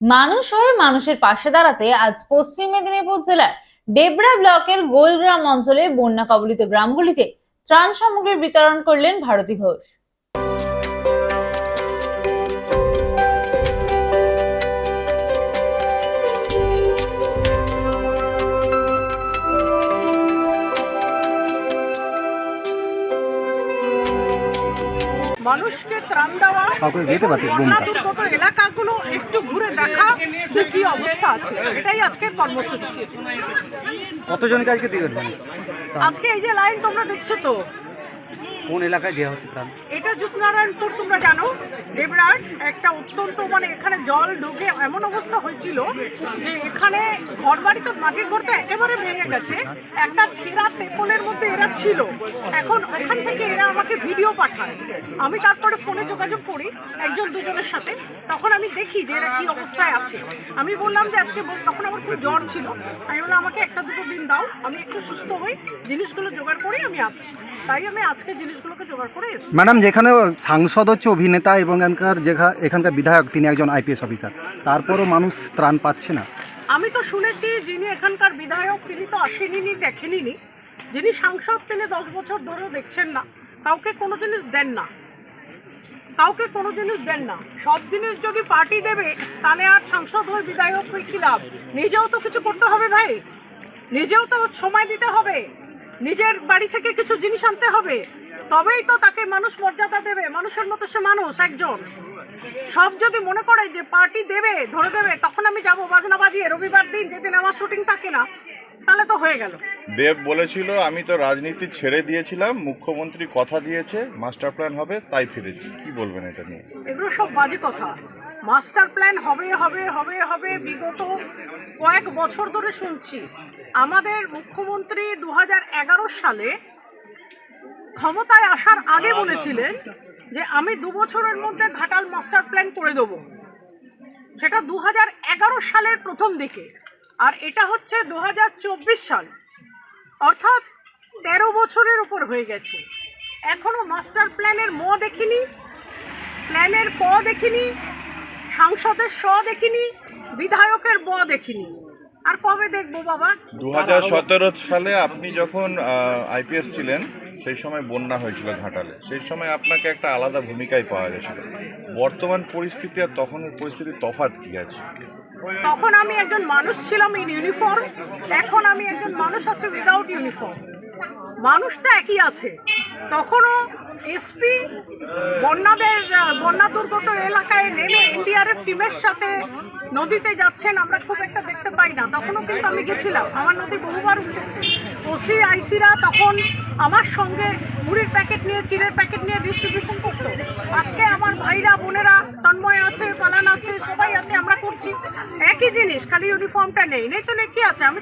মানুষ হয়ে মানুষের পাশে দাঁড়াতে আজ পশ্চিম মেদিনীপুর জেলার ডেবরা ব্লকের গোলগ্রাম অঞ্চলে বন্যা কবলিত গ্রামগুলিতে ত্রাণ সামগ্রী বিতরণ করলেন ভারতী ঘোষ। মানুষকে ত্রাণ দেওয়া বন্যা দুর্গত এলাকাগুলো একটু ঘুরে দেখা যে কি অবস্থা আছে। এটাই আজকের কর্মসূচি। কতজনকে আজকে দিবেন আজকে এই যে লাইন তোমরা দেখছ তো কোন এলাকায় দেওয়া হচ্ছে ত্রাণ এটা যুগনারায়ণপুর, তোমরা জানো। দেবরাট একটা অত্যন্ত মানে এখানে জল ঢুকে এমন অবস্থা হয়েছিল যে এখানে ঘর বাড়ি তো মাটির ঘর তো একেবারে ভেঙে গেছে। একটা ছেঁড়া তেপলের মধ্যে এরা ছিল। এখন ওখান থেকে এরা আমাকে ভিডিও পাঠায়। আমি তারপরে ফোনে যোগাযোগ করি একজন দুজনের সাথে। তখন আমি দেখি যে এরা কি অবস্থায় আছে। আমি বললাম যে আজকে তখন আমার খুব জ্বর ছিল। আমি বললাম, আমাকে একটা দুটো দিন দাও। আমি একটু সুস্থ হই। জিনিসগুলো জোগাড় করে আমি আসি তাই আমি আজকে জিনিসগুলোকে জোগাড় করে এসেছি ম্যাডাম যেখানে সাংসদ হচ্ছে অভিনেতা এবং এখানকার যেখা এখানকার বিধায়ক তিনি একজন আইপিএস অফিসার। তারপরও মানুষ ত্রাণ পাচ্ছে না। আমি তো শুনেছি যিনি এখানকার বিধায়ক তিনি তো আসেনি দেখেনি যিনি সাংসদ তিনি দশ বছর ধরেও দেখছেন না। কাউকে কোনো জিনিস দেন না। কাউকে কোনো জিনিস দেন না। সব জিনিস যদি পার্টি দেবে তাহলে আর সাংসদ হয়ে বিধায়ক হয়ে কি লাভ? নিজেও তো কিছু করতে হবে ভাই। নিজেও তো সময় দিতে হবে। নিজের বাড়ি থেকে কিছু জিনিস আনতে হবে তবেই তো তাকে মানুষ মর্যাদা দেবে মানুষের মতো সে মানুষ একজন। সব যদি মনে করে যে পার্টি দেবে ধরে দেবে তখন আমি যাব বাজনা বাজিয়ে রবিবার দিন যেদিন আমার শুটিং থাকে না তাহলে তো হয়ে গেল। দেব বলেছিল আমি তো রাজনীতি ছেড়ে দিয়েছিলাম মুখ্যমন্ত্রী কথা দিয়েছে মাস্টার প্ল্যান হবে তাই ফিরেছি। কি বলবেন এটা নিয়ে? এগুলো সব বাজে কথা। মাস্টার প্ল্যান হবে হবে হবে হবে বিগত কয়েক বছর ধরে শুনছি। আমাদের মুখ্যমন্ত্রী দু হাজার এগারো সালে ক্ষমতায় আসার আগে বলেছিলেন যে, আমি দু বছরের মধ্যে ঘাটাল মাস্টার প্ল্যান করে দেবো। সেটা দু হাজার এগারো সালের প্রথম দিকে। আর এটা হচ্ছে দু হাজার চব্বিশ সাল। অর্থাৎ তেরো বছরের উপর হয়ে গেছে। এখনও মাস্টার প্ল্যানের ম দেখিনি, প্ল্যানের প দেখিনি সাংসদের স দেখিনি, বিধায়কের ব দেখিনি। আর কবে দেখব বাবা? দু হাজার সতেরো সালে আপনি যখন আইপিএস ছিলেন, সেই সময় বন্যা হয়েছিল ঘাটালে। সেই সময় আপনাকে একটা আলাদা ভূমিকায় পাওয়া গেছিল। বর্তমান পরিস্থিতি আর তখনের পরিস্থিতি তফাত কি আছে? তখন আমি একজন মানুষ ছিলাম ইন ইউনিফর্ম এখন আমি একজন মানুষ আছে উইদাউট ইউনিফর্ম মানুষটা একই আছে। তখনও এসপি বন্যাদের, বন্যা দুর্গত এলাকায় নেমে এনডিআরএফ টিমের সাথে নদীতে যাচ্ছেন, আমরা খুব একটা দেখতে পাই না। তখনও কিন্তু আমি গেছিলাম। আমার নদী বহুবার উঠেছে। ওসি আইসিরা তখন আমার সঙ্গে মুড়ির প্যাকেট নিয়ে, চিড়ের প্যাকেট নিয়ে ডিস্ট্রিবিউশন করতো। আজকে আমার ভাইরা, বোনেরা, তন্ময় আছে, পালান আছে, সবাই আছে, আমরা করছি একই জিনিস খালি ইউনিফর্মটা নেই নেই তো নেই কি আছে? আমি